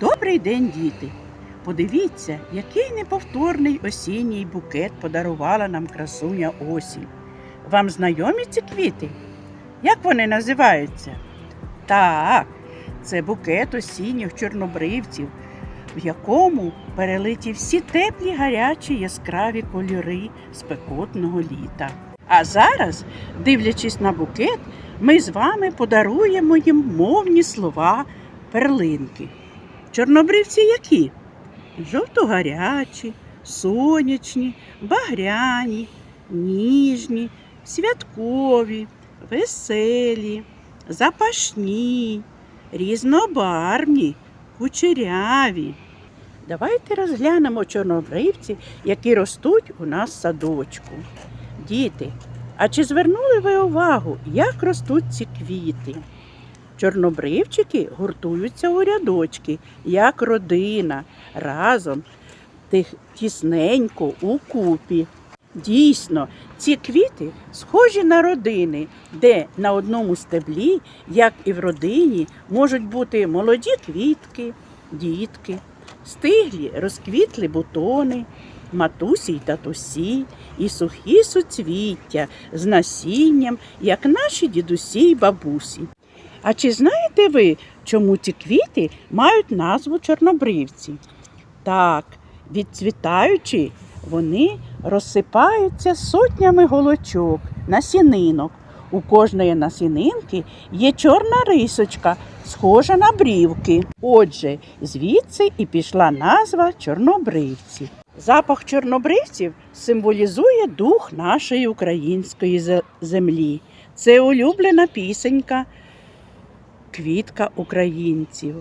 Добрий день, діти! Подивіться, який неповторний осінній букет подарувала нам красуня осінь. Вам знайомі ці квіти? Як вони називаються? Так, це букет осінніх чорнобривців, в якому перелиті всі теплі, гарячі, яскраві кольори спекотного літа. А зараз, дивлячись на букет, ми з вами подаруємо їм мовні слова перлинки. Чорнобривці які? Жовтогарячі, сонячні, багряні, ніжні, святкові, веселі, запашні, різнобарвні, кучеряві. Давайте розглянемо чорнобривці, які ростуть у нас в садочку. Діти, а чи звернули ви увагу, як ростуть ці квіти? Чорнобривчики гуртуються у рядочки, як родина, разом, тісненько у купі. Дійсно, ці квіти схожі на родини, де на одному стеблі, як і в родині, можуть бути молоді квітки, дітки, стиглі розквітлі бутони, матусі й татусі, і сухі суцвіття з насінням, як наші дідусі й бабусі. А чи знаєте ви, чому ці квіти мають назву чорнобривці? Так, відцвітаючи, вони розсипаються сотнями голочок, насінинок. У кожної насінинки є чорна рисочка, схожа на брівки. Отже, звідси і пішла назва чорнобривці. Запах чорнобривців символізує дух нашої української землі. Це улюблена пісенька квітка українців,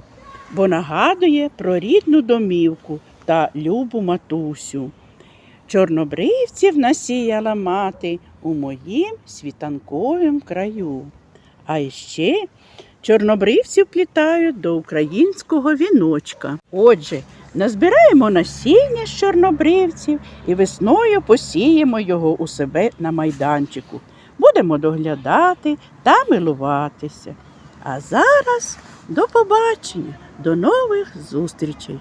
бо нагадує про рідну домівку та любу матусю. Чорнобривців насіяла мати у моїм світанковім краю. А іще чорнобривців плітають до українського віночка. Отже, назбираємо насіння з чорнобривців і весною посіємо його у себе на майданчику. Будемо доглядати та милуватися. А зараз до побачення, до нових зустрічей!